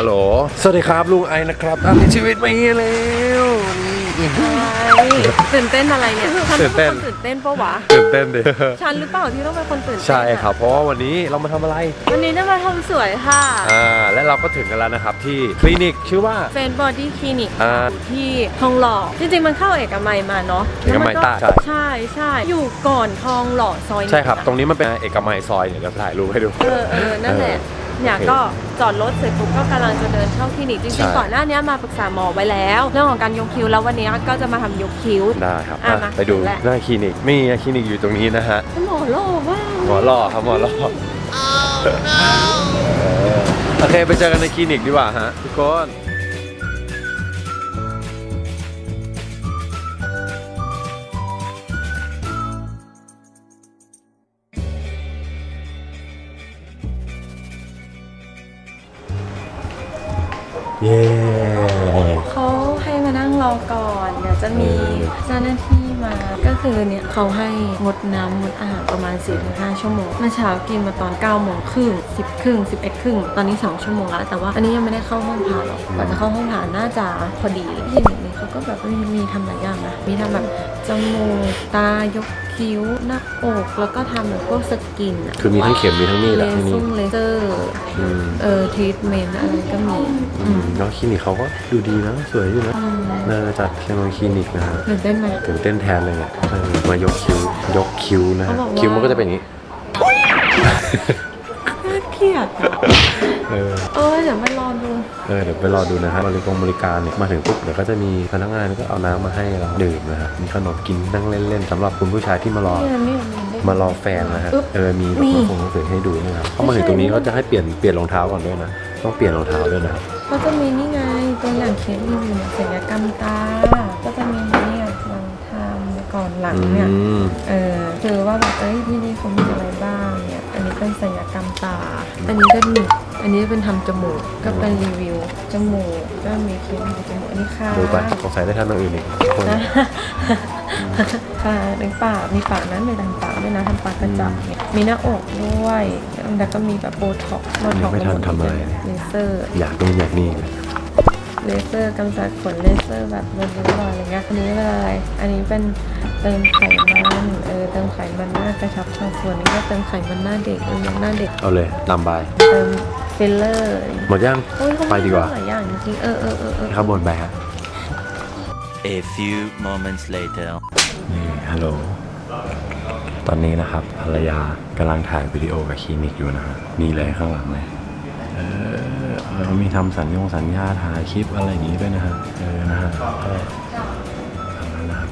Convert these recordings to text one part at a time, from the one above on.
ฮัลโหล สวัสดีครับลุงไอนะครับตามติดชีวิตมาเฮียแล้วนี่ตื่นเต้นอะไรเนี่ยฉันตื่นเต้นเป็นคนตื่นเต้นปะวะ ตื่นเต้นดิฉันหรือเปล่าที่ต้องเป็นคนตื่นเต้นอะใช่ครับ เพราะว่าวันนี้เรามาทำอะไร วันนี้จะมาทำสวยค่ะ อ่า และเราก็ถึงกันแล้วนะครับที่คลินิกชื่อว่าเฟนบอดี้คลินิกอ่าที่ทองหล่อ จริงๆมันเข้าเอกมัยมาเนาะ เอกมัยแล้วนใต้ใช่ใช่อยู่ก่อนทองหล่อซอยหนึ่งใช่ครับอะตรงนี้มันเป็นเอกมัยซอยเดี๋ยวจะถ่ายรูปให้ดู เออเออนั่นแหละ เนี่ยโอเคก็จอดรถเสร็จปุ๊บก็กำลังจะเดินเข้าคลินิกจใช่ริงๆก่อนหน้านี้มาปรึกษาหมอไว้แล้ว เรื่องของการยกคิ้วแล้ววันนี้ก็จะมาทำยกคิ้วได้ครับอะอะมาไปดูถึงแล้วหน้าคลินิกนี่คลินิกอยู่ตรงนี้นะฮะหมอหล่อมากหมอหล่อครับหมอหล่อเออโอเคไปเจอกันในคลินิกดีกว่าฮะทุกคน เย้เขาให้มานั่งรอก่อน เดี๋ยวจะมีเจ้าหน้าที่มา ก็คือเนี่ยเขาให้งดน้ำงดอาหารประมาณ4-5ชั่วโมงเมื่อเช้ากินมาตอน9โมงครึ่ง10ครึ่ง11ครึ่งตอนนี้ 2 ชั่วโมงแล้ว แต่ว่าอันนี้ยังไม่ได้เข้าห้องผ่าหรอกกว่าจะเข้าห้องผ่าน่าจะพอดีที่หนึ่งนี้เขาก็แบบมีมีทำหลายอย่างนะมีทำแบบ จมูก ตายกคิ้ว หน้าอก แล้วก็ทำแบบพวกสกินอะคือมีทั้งเข็มมีทั้งมีดเลอะที่เซนี่อร์เลเซอร์อืมเออทรีทเมนต์อะไรก็มีอืมแล้วคลินิกเขาก็ดูดีนะ สวยอยู่นะอืมน่าจะจัดเคมคลินิกนะฮะตื่นเต้นไหม ตื่นเต้นแทนเลยเนี่ยเออมายกคิ้วยกคิ้วนะฮะเขาบอกว่า คิ้วมันก็จะเป็นอย่างนี้ น่าเกลียดอะเออเออเดี๋ยวไม่รอดู เออเดี๋ยวไปรอดูนะฮะบริการบริการเนี่ยมาถึงปุ๊บเดี๋ยวก็จะมีพนักงานก็เอาน้ำมาให้เราดื่มนะฮะมีขนมกินนั่งเล่นๆสำหรับคุณผู้ชายที่มารอ นี่นี่นี่มารอแฟนนะฮะอึ๊บเออ มีแบบมีมาส่งหนังสือให้ดูนะครับเข้ามาถึงตรงนี้เขาจะให้เปลี่ยน เปลี่ยนรองเท้าก่อนด้วยนะ ต้องเปลี่ยนรองเท้าด้วยนะครับก็จะมีนี่ไงตัวอย่างเคสรีวิวเนี่ยศัลยกรรมตา ก็จะมีเนี่ยหลังทำก่อนหลังอืเนี่ย ม เออคือว่าแบบเอ้ยที่นี่เขามีอะไรบ้างเนี่ย อันนี้เป็นศัลยกรรมตา อันนี้ก็มี อันนี้เป็นทำจมูกก็เป็นรีวิวจมูกก็มีเคสรีวิวจมูกอันนี้ค่ะดูไปสงสัยได้ทำอย่างอื่นอีกคนนะค่ะในปากมีปากนั้นมีทำปากด้วยนะทำปากกระจับเนี่ยมีหน้าอกด้วยแล้วก็มีแบบโบท็อกซ์โบท็อกซ์ไม่ทันทำอะไรเลเซอร์อยากนู่นอยากนี่เลเซอร์กำจัดขนเลเซอร์แบบบนริ้วรอยอะไรเงี้ยอันนี้เป็นอะไร อันนี้เป็นเติมไขมันเออเติมไขมันหน้ากระชับชาวส่วนนี้ก็เติมไขมันหน้าเด็กเออยังหน้าเด็กเอาเลยตามไปเติม ฟิลเลอร์หมดยัง โอ้ยเขาไปดีกว่า หลายอย่างจริงๆเออเออเออเออข้างบนไปฮะ A few moments later. นี่ฮัลโหล ตอนนี้นะครับ ภรรยากำลังถ่ายวิดีโอกับคลินิกอยู่นะฮะนี่เลยข้างหลังเลย เออเออมีทำสัญญงสัญญาถ่ายคลิปอะไรอย่างงี้ด้วยนะฮะ เออ นะฮะก็ทำนั้นนะครับ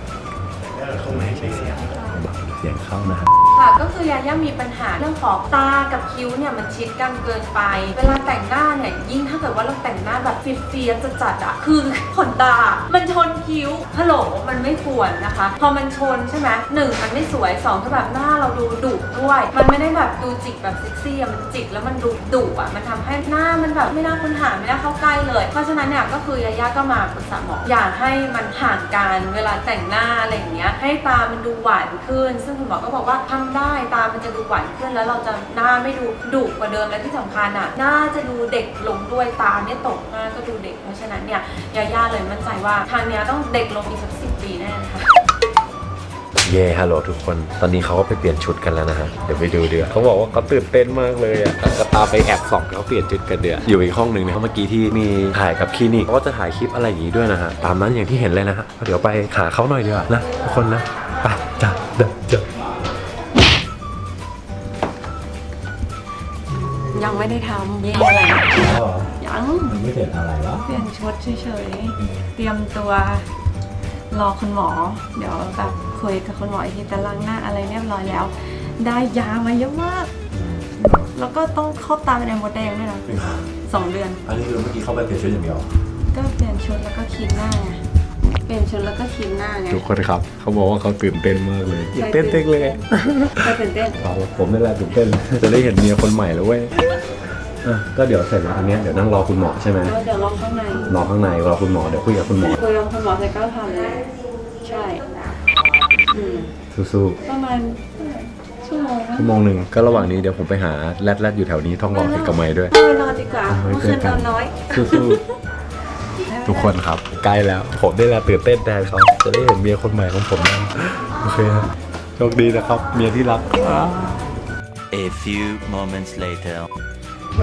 เขาไม่ให้ใช้เสียงเบาๆเสียงเข้านะฮะค่ะก็คือยาย่ามีปัญหาเรื่องของตากับคิ้วเนี่ยมันชิดกันเกินไป เวลาแต่งหน้าเนี่ยยิ่งถ้าเกิดว่าเราแต่งหน้าแบบเฟียสๆจัดอะคือขนตา มันชนคิ้วฮัลโหลมันไม่ควรนะคะ พอมันชนใช่ไหมหนึ่งมันไม่สวยสองคือแบบหน้าเราดูดุด้วย มันไม่ได้แบบดูจิกแบบเซ็กซี่อะมันจิกแล้วมันดูดุอะมันทำให้หน้ามันแบบไม่น่าค้นหาไม่น่าเข้าใกล้เลย เพราะฉะนั้นเนี่ยก็คือยาย่าก็มาปรึกษาหมออยากให้มันห่างกันเวลาแต่งหน้าอะไรอย่างเงี้ยให้ตามันดูหวานขึ้น ซึ่งคุณหมอก็บอกว่าทำได้ตามันจะดูหวานขึ้นแล้วเราจะหน้าไม่ดูดุกว่าเดิมและที่สำคัญอะหน้าจะดูเด็กลงด้วยตาเนี่ยตกหน้าก็ดูเด็กเพราะฉะนั้นเนี่ยยาย่าเลยมั่นใจว่าทางเนี้ยต้องเด็กลงอีกสักสิบปีแน่นะคะเย่ฮัลโหลทุกคน ตอนนี้เขาก็ไปเปลี่ยนชุดกันแล้วนะฮะ เดี๋ยวไปดูเดือเขาบอกว่าเขาตื่นเต้นมากเลยอะก็ตามไปแอบส่องเขาเปลี่ยนชุดกันเดืออยู่อีกห้องหนึ่งเนี่ยเมื่อกี้ที่มีถ่ายกับคลินิกเขาก็จะถ่ายคลิปอะไรอย่างนี้ด้วยนะฮะ ตามนั้นอย่างที่เห็นเลยนะฮะ เดี๋ยวไปหาเขาหน่อยเดีกว่านะทุกคนนะ ไปจ้ะ ยังไม่ได้ทำเย่อะไรยังไม่เสร็จอะไรวะเปลี่ยนชุดเฉยๆ เตรียมตัวรอคุณหมอ เดี๋ยวแบบคุยกับคุณหมออีกทีแต่ล้างหน้าอะไรเรียบร้อยแล้ว ได้ยามาเยอะมาก แล้วก็ต้องเข้าตาเป็นไอโมดแดงด้วยนะสองเดือน อันนี้คือเมื่อกี้เข้าไปเปลี่ยนชุดอย่างเดียวก็เปลี่ยนชุดแล้วก็คลีนหน้าไง เปลี่ยนชุดแล้วก็คลีนหน้าไงทุกคนครับ เขาบอกว่าเขาตื่นเต้นมากเลยตื่นเต้นเต้นเลยก็ตื่นเต้นเราผมนี่แหละตื่นเต้นจะได้เห็นเมียคนใหม่แล้วเว้ยอะก็เดี๋ยวเสร็จแล้วอันเนี้ยเดี๋ยวนั่งรอคุณหมอใช่ไหมแล้วเดี๋ยวลองข้างในรอข้างในรอคุณหมอเดี๋ยวคุยกับคุณหมอคุยกับคุณหมอเสร็จก็ทำเลยใช่อืมสู้ประมาณชั่วโมงชั่วโมงหนึ่งก็ระหว่างนี้เดี๋ยวผมไปหาแรดแรดอยู่แถวนี้ท่องรอติดกับไม้ด้วย ไปนอนดีกว่าเอาไว้เมื่อคืนเจอกันนอนน้อยสู้ๆ ทุกคนครับใกล้แล้ว ผมได้แล้วตื่นเต้นแทนเขาจะได้เห็นเมียคนใหม่ของผมแล้วโอเคครับโชคดีนะครับ เมียที่รัก A few moments later.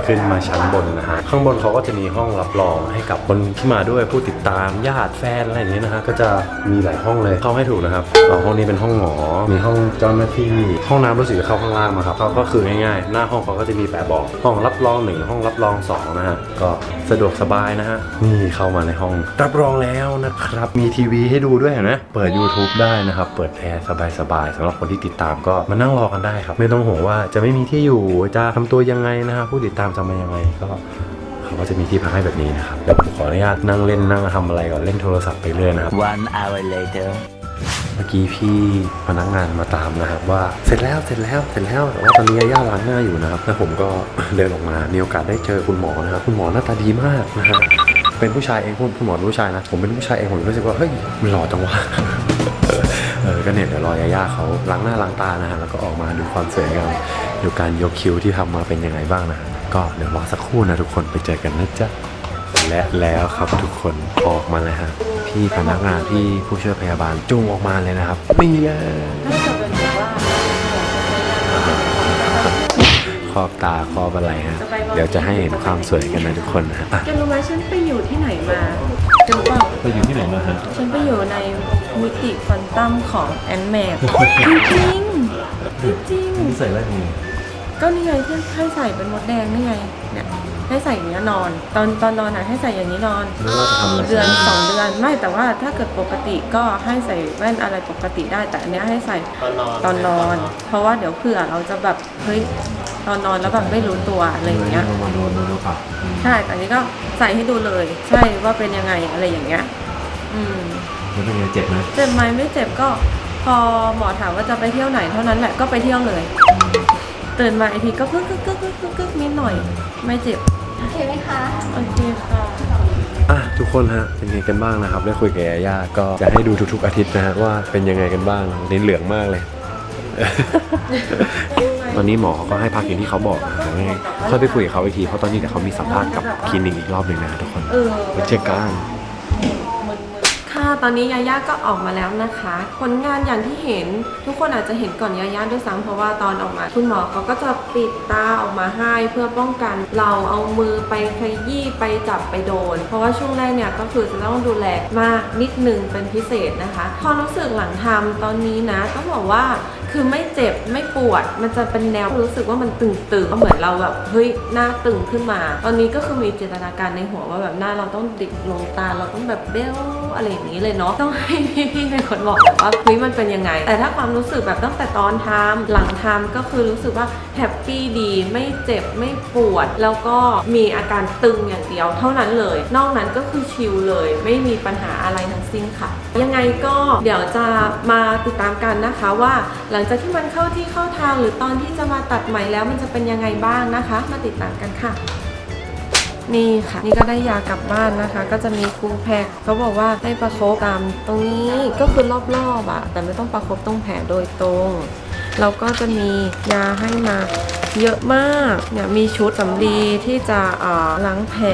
ขึ้นมาชั้นบนนะฮะข้างบนเขาก็จะมีห้องรับรองให้กับคนที่มาด้วยผู้ติดตามญาติแฟนอะไรอย่างเงี้ยนะฮะก็จะมีหลายห้องเลยเข้าให้ถูกนะครับเอาห้องนี้เป็นห้องหมอมีห้องเจ้าหน้าที่ ห้องน้ำรู้สึกจะเข้าข้างล่างมาครับเขาก็คือง่ายๆ หน้าห้องเขาก็จะมีแปะบอกห้องรับรองหนึ่งห้องรับรองสองนะฮะก็สะดวกสบายนะฮะนี่เข้ามาในห้องรับรองแล้วนะครับมีทีวีให้ดูด้วยเห็นไหมเปิด YouTube ได้นะครับเปิดแอร์สบายๆสำหรับคนที่ติดตามก็มานั่งรอกันได้ครับ ไม่ต้องห่วงว่าจะไม่มีที่อยู่จะทำตัวยังไงนะฮะผู้ติดตามจะมายังไงก็เขาก็จะมีที่พักให้แบบนี้นะครับเดี๋ยวผมขออนุญาตนั่งเล่นนั่งทำอะไรก่อนเล่นโทรศัพท์ไปเรื่อยนะครับ One hour later. เมื่อกี้พี่พนักงานมาตามนะครับว่าเสร็จแล้วเสร็จแล้วเสร็จแล้วแต่ว่าตอนนี้ย่าล้างหน้าอยู่นะครับแล้วผมก็ เดินออกมามีโอกาสได้เจอคุณหมอนะครับคุณหมอหน้าตาดีมากนะฮะเป็นผู้ชายเองคุณคุณหมอเป็นผู้ชายนะผมเป็นผู้ชายเองผมรู้สึกว่าเฮ้ยมันหล่อจังวะเออ ก็เนี่ยเดี๋ยวรอยาย่าเขาล้างหน้าล้างตานะฮะแล้วก็ออกมาดูความสวยงามดูการยกคิ้วที่ทำมาเป็นยังไงบ้างนะฮะก็เดี๋ยวรอสักครู่นะทุกคนไปเจอกันนะจ๊ะและแล้วครับทุกคนออกมาเลยฮะพี่พนักงานพี่ผู้ช่วยพยาบาลจูงออกมาเลยนะครับนี่เลยถ้าเกิดเป็นแบบว่าครอบตาครอบอะไรฮะเดี๋ยวจะให้เห็นความสวยกันนะทุกคนนะฮะอะแกรู้ไหมฉันไปอยู่ที่ไหนมาจำเปล่าไปอยู่ที่ไหนมาฮะฉันไปอยู่ใน มิติควอนตัมของแอนแมนจริงจริงจริงนี่ใส่อะไรนี่ๆก็นี่ไงที่ให้ใส่เป็นมดแดงนี่ไงเนี่ยให้ใส่อย่างนี้ยนอน ตอนตอนนอนอะให้ใส่อย่างนี้นอนแล้วเราจะทำอะไรเดือนสองเดือนไม่แต่ว่าถ้าเกิดปกติก็ให้ใส่แว่นอะไรปกติได้ แต่อันเนี้ยให้ใส่ตอนนอน เพราะว่าเดี๋ยวเผื่อเราจะแบบเฮ้ยตอนนอนแล้วแบบไม่รู้ตัวอะไรอย่างเงี้ยมาโดนโดนปาก ใช่แต่อันนี้ก็ใส่ให้ดูเลย ใช่ว่าเป็นยังไงอะไรอย่างเงี้ยอืม มันเป็นไงเจ็บไหมเจ็บไหมไม่เจ็บก็พอหมอถามว่าจะไปเที่ยวไหนเท่านั้นแหละก็ไปเที่ยวเลย ตื่นมาอีกทีก็กึกกึกกึกกึกกึกกึกนิดหน่อย ไม่เจ็บโอเคไหมคะ โอเคค่ะ อะทุกคนฮะเป็นไงกันบ้างนะครับ ได้คุยกับยาย่าก็จะให้ดูทุกๆอาทิตย์นะฮะว่าเป็นยังไงกันบ้างลิ้นเหลืองมากเลย ตอนนี้หมอเขาก็ให้พักอย่างที่เขาบอกนะยังไงค่อยไปคุยกับเขาอีกทีเพราะตอนนี้เดี๋ยวเขามีสัมภาษณ์กับคลินิกอีกรอบหนึ่งนะทุกคนเออไปเจอกัน ค่ะ ตอนนี้ยาย่าก็ออกมาแล้วนะคะ ผลงานอย่างที่เห็นทุกคนอาจจะเห็นก่อนยาย่าด้วยซ้ำเพราะว่าตอนออกมา คุณหมอเขาก็จะปิดตาออกมาให้เพื่อป้องกัน เราเอามือไปขยี้ไปจับไปโดน เพราะว่าช่วงแรกเนี่ยก็คือจะต้องดูแลมากนิดนึงเป็นพิเศษนะคะความรู้สึกหลังทำตอนนี้นะต้องบอกว่า คือไม่เจ็บไม่ปวด มันจะเป็นแนวรู้สึกว่ามันตึงๆเหมือนเราแบบเฮ้ยหน้าตึงขึ้นมา ตอนนี้ก็คือมีจินตนาการในหัวว่าแบบหน้าเราต้องดิกลงตาเราต้องแบบเบ้วอะไรอย่างนี้เลยเนาะต้องให้พี่ๆเป็นคนบอกแบบว่าเฮ้ยมันเป็นยังไง แต่ถ้าความรู้สึกแบบตั้งแต่ตอนทำหลังทำก็คือรู้สึกว่าแฮปปี้ดีไม่เจ็บไม่ปวด แล้วก็มีอาการตึงอย่างเดียวเท่านั้นเลย นอกนั้นก็คือชิลเลย ไม่มีปัญหาอะไรทั้งสิ้นค่ะ ยังไงก็เดี๋ยวจะมาติดตามกันนะคะว่าหลังจากที่มันเข้าที่เข้าทางหรือตอนที่จะมาตัดใหม่แล้วมันจะเป็นยังไงบ้างนะคะ มาติดตามกันค่ะ นี่ค่ะ นี่ก็ได้ยากลับบ้านนะคะ ก็จะมีคูแพกเขาบอกว่าให้ประคบตามตรงนี้ก็คือรอบๆอะแต่ไม่ต้องประคบตรงแผลโดยตรงเราก็จะมียาให้มาเยอะมากเนี่ยมีชุดสำลีที่จะอ่อล้างแผล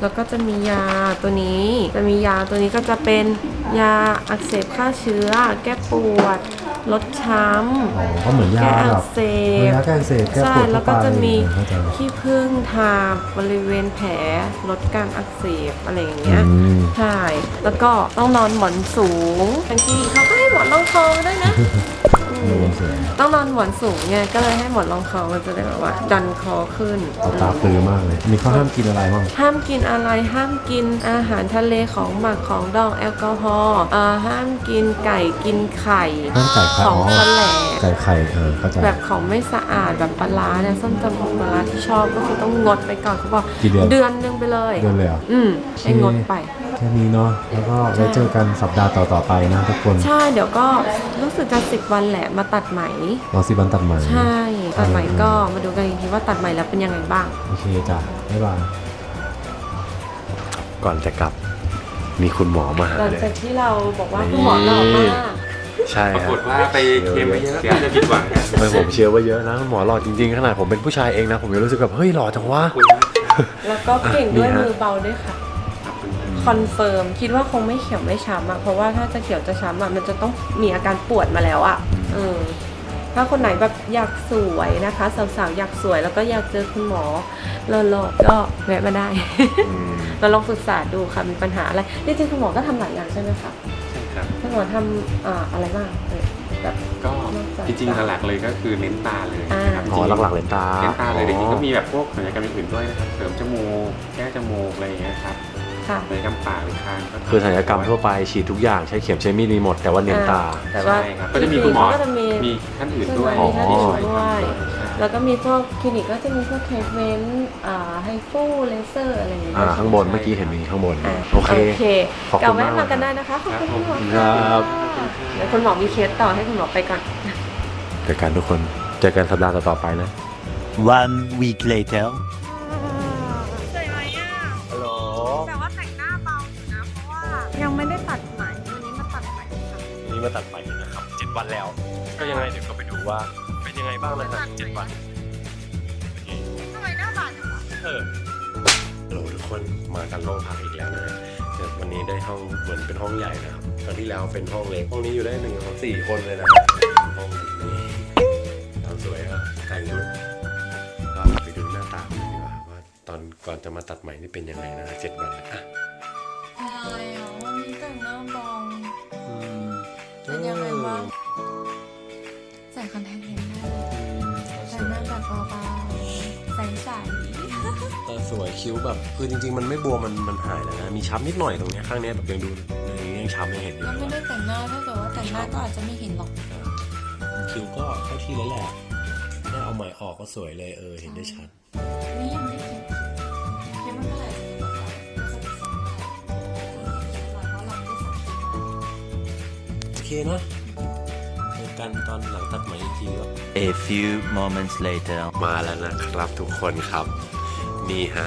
แล้วก็จะมียาตัวนี้ จะมียาตัวนี้ก็จะเป็นยาอักเสบฆ่าเชื้อ แก้ปวด ลดช้ำอ๋อก็เหมือนยาแก้แบอับกเสเหมือนบยาแก้อักเสบแก้ใช่ปวดแล้วทั่วก็ไปจะมีเข้าใจ ขี้ผึ้งทาบริเวณแผลลดการอักเสบอะไรอย่างเงี้ย อืม ใช่ แล้วก็ต้องนอนหมอนสูงบางทีเขาก็ให้หมอนรองคอมาด้วยนะ อืมระวังเสียงต้องนอนหมอนสูงไงก็เลยให้หมอนรองคอมันจะได้แบบว่า ดันคอขึ้น เอาตาปลือมากเลย มีข้อห้ามกินอะไรบ้างห้ามกินอะไรห้ามกินอาหารทะเลของหมักของดองแอลกอฮอล์เอ่อห้ามกินไก่กินไข่ห้ามไก่ไข่ของอ๋อ แสลงไก่ไข่เออเข้าใจ แบบของไม่สะอาดแบบปลาร้าเนี่ยส้มตำของปลาร้าที่ชอบก็คือต้องงดไปก่อนเขาบอกกี่เดือนเดือนหนึงไปเลยเดือนเลยเหรออืมให้งดไป แค่นี้เนาะ แล้วก็ไว้เจอกันสัปดาห์ต่อๆไปนะทุกคนใช่เดี๋ยวก็รู้สึกจะสิบวันแหละมาตัดไหม รอสิบันตัดใหม่ ใช่ตัดไหมก็มาดูกันอีกทีว่าตัดไหมแล้วเป็นยังไงบ้าง โอเคจ้ะ บ๊ายบาย ก่อนจะกลับมีคุณหมอมาหาหลังเลย จากที่เราบอกว่าคุณหมอหล่อมาก ใช่ปราคกรับฏว่าไปเค็มไปเยอะเดี๋ยวจะผิดหวังกันเออผมเชื่อว่าเยอะนะคุณหมอหล่อจริงๆขนาดผมเป็นผู้ชายเองนะ ผมยังรู้สึกแบบเฮ้ยหล่อจังวะขอบคุณมากแล้วก็เก่งด้วยนี่ฮะมือเบาด้วยค่ะขอบคุณมากคอนเฟิร์มคิดว่าคงไม่เขียวไม่ช้ำอะเพราะว่าถ้าจะเขียวจะช้ำอะมันจะต้องมีอาการปวดมาแล้วอะเออถ้าคนไหนแบบอยากสวยนะคะ สาวๆอยากสวยแล้วก็อยากเจอคุณหมอหล่อๆก็แวะมาได้อืมเราลองปรึกษาดูค่ะมีปัญหาอะไรจริงๆคุณหมอก็ทำหลายอย่างใช่ไหมคะใช่ ครับคุณหมอทำอ่าอะไรบ้างเอ่ยแบบ ก็จริงๆหลักๆเลยก็คือเน้นตาเลยนะครับอ๋อหลักๆเลนตาเน้นตาเลยจริงๆก็มีแบบพวกศัลยกรรมอื่นๆด้วยนะครับเสริมจมูกแก้จมูกอะไรอย่างเงี้ยครับค่ะศัลยกรรมปากหรือคางก็ทำคือศัลยกรรมทั่วไปฉีดทุกอย่างใช้เข็มใช้มีดมีหมดแต่ว่าเน้นตา แต่ว่าใช่ครับก็จะมีคุณหมอก็จะมีมีท่านอื่นด้วย อ๋อที่ช่วยด้วยทำด้วยใช่ แล้วก็มีพวกคลินิกก็จะมีพวกเทสเมนต์อ่าไฮฟูเลเซอร์อะไรอย่างเงี้ยอ่าข้างบนเมื่อกี้เห็นมีข้างบนอ่าโอเคขอบกลัคุบณแวะมากมากันได้นะคะ ขอบคุณคุณหมอครับเดี๋ยวคุณหมอมีเคสต่อให้คุณหมอไปก่อนเจอกันทุกคนเจอกันสัปดาห์ต่อๆไปนะ One week later. สวยไหมอะฮัลโหลแต่ว่าแต่งหน้าเบาอยู่นะ เพราะว่ายังไม่ได้ตัดไหมวันนี้มาตัดไหมค่ะนี่มาตัดไปนะครับเจ็ดวันแล้ว ก็ยังไงเดี๋ยวก็ไปดูว่าเป็นยังไง บ้างนะครับเจ็ดวันทำไมหน้าบานจังวะเออฮัลโหลทุกคนมากันห้องพักอีกแล้วนะฮะเดี๋ยววันนี้ได้ห้องเหมือนเป็นห้องใหญ่นะครับครั้งที่แล้วเป็นห้องเล็กห้องนี้อยู่ได้หนึ่งสองสี่คนเลยนะห้องนี้ตามสวยอะแต่งชุดก็ไปดูหน้าตากันดีกว่าว่าตอนก่อนจะมาตัดใหม่นี่เป็นยังไงนะเจ็ดวันอะอะไรอะวันนี้แต่งหน้าเบาเป็นยังไงบ้างใส่คอนแทคเลนส์ได้แต่งหน้าแบบเบาๆใสใสตาสวยคิ้วแบบคือจริงๆ มันไม่บวมมันมันหายแล้วนะมีช้ำนิดหน่อยตรงเนี้ยข้างเนี้ยแบบยังดูอย่างนี้ยังช้ำยังเห็นอยู่ก็เลยไม่ว่าได้แต่งหน้าถ้าเกิดว่าแต่งหน้าก็อาจจะไม่เห็นหรอกคิ้วก็เข้าที่แล้วแหละแค่เอาใหม่ออกก็สวยเลยเออเห็นได้ชัดนี่ยังไม่ได้คิดคิดว่าเมื่อไหร่จะมีแบบว่าน่าจะเป็นสองเมื่อไหร่เพราะเราไม่ได้สังเกตมาโอเคเนอะเจอ กันตอนหลังตัดใหม่อีกทีว่า A few moments later. มาแล้วนะครับทุกคนครับ นี่ฮะ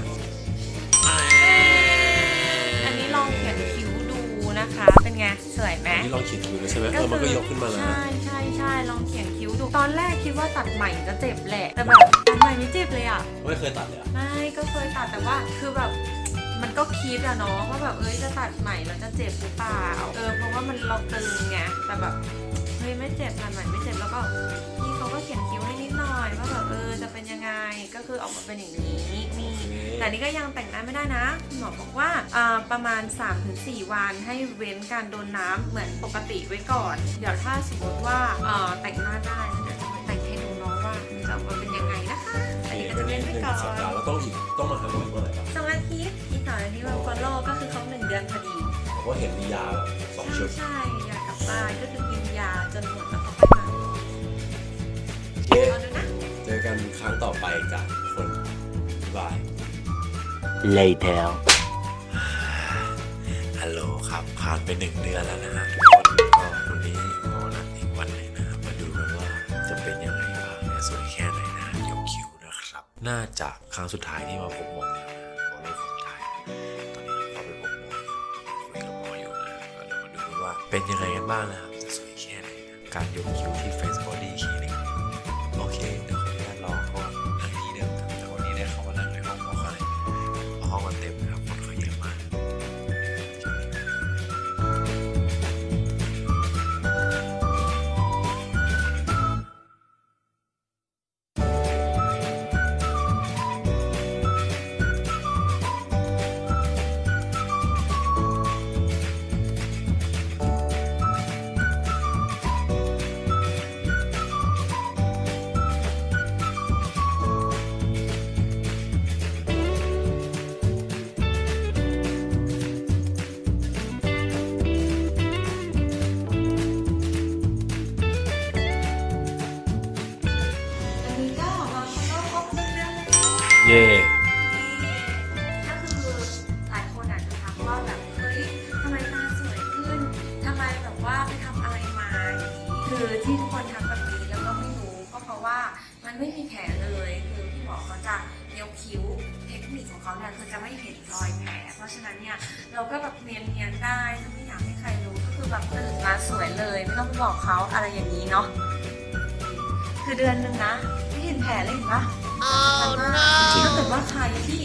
อันนี้ลองเขียนคิ้วดูนะคะ เป็นไงสวยไหม นี่ลองขีดคิ้วเลยใช่ไหมเออมันก็ยกขึ้นมาแล้วนะ ใช่ใช่ใช่ลองเขียนคิ้วดู ตอนแรกคิดว่าตัดใหม่จะเจ็บแหละ แต่แบบตัดใหม่ไม่เจ็บเลยอะ ไม่เคยตัดเลยอะไม่ก็เคยตัดแต่ว่าคือแบบมันก็คิดอะเนาะว่าแบบเอ้ยจะตัดใหม่แล้วจะเจ็บหรือเปล่าเออเพราะว่ามันเราตึงไงแต่แบบเฮ้ ยไม่เจ็บตัดใหม่ไม่เจ็บแล้วก็พี่เขาก็เขียนคิ้วให้นิดหน่อยว่าแบบเออจะเป็นยังไงก็คือออกมาเป็นอย่างนี้นี่แต่นี่ก็ยังแต่งหน้าไม่ได้นะคุณหมอบอกว่าอ่าประมาณ 3-4 วันให้เว้นการโดนน้ำเหมือนปกติไว้ก่อน เดี๋ยวถ้าสมมติว่าเอ่อแต่งหน้าได้เดี๋ยวจะมาแต่งให้ดูเน้องว่ามันจะออกมาเป็นยังไงนะคะอันนี้ก็จะเว้นไว้ก่อนสัปดาห์แล้วต้องอีกต้องมาทำอีกเมื่อไหร่ครับสองอาทิตย์อีกสองอาทิตย์วันฟอลโล่ก็คือครบหนึ่งเดือนพอดีผมว่าเห็นมียาแบบสองชุดใช่อยากกลั บบ้านก็คือกินยาจนหมดแล้วก็ค่อยมาโอเคเอาดูนะ เจอกันครั้งต่อไปจ้ะทุกคนบาย Later. ฮัลโหลครับผ่านไปหนึ่งเดือนแล้วนะฮะทุกคนก็วันนี้หมอนัดอีกวันเลยนะมาดูกันว่าจะเป็นยังไงบ้างและสวยแค่ไหนนะยกคิ้วนะครับ น่าจะครั้งสุดท้ายที่มาพบหมอเนี่ย เป็นยังไงกันบ้างนะครับจะสวยแค่ไหนนะการยกคิ้วที่ Face Body Clinic โอ ก็คือหายคนอาจจะทักว่าแบบเฮ้ยทำไมตาสวยขึ้นทำไมแบบว่าไปทำอะไรมา คือที่ทุกคนทักแบแล้วก็ไม่รู้ก็เพราะว่ามันไม่มีแผลเลยคือพี่หมอเขาจะเนียวคิ้วเทคนิคของเขาเนี่ยคือจะไม่เห็นรอยแผลเพราะฉะนั้นเนี่ยเราก็แบบเนียนๆได้ไม่อยากให้ใครรู้ก็คือแบบมาสวยเลยไม่ต้องบอกเขาอะไรอย่างนี้เนาะคือเดือนหนึ่งนะไม่เห็นแผลเลยเห็นปะ จริง ถ้าเกิดว่าใครที่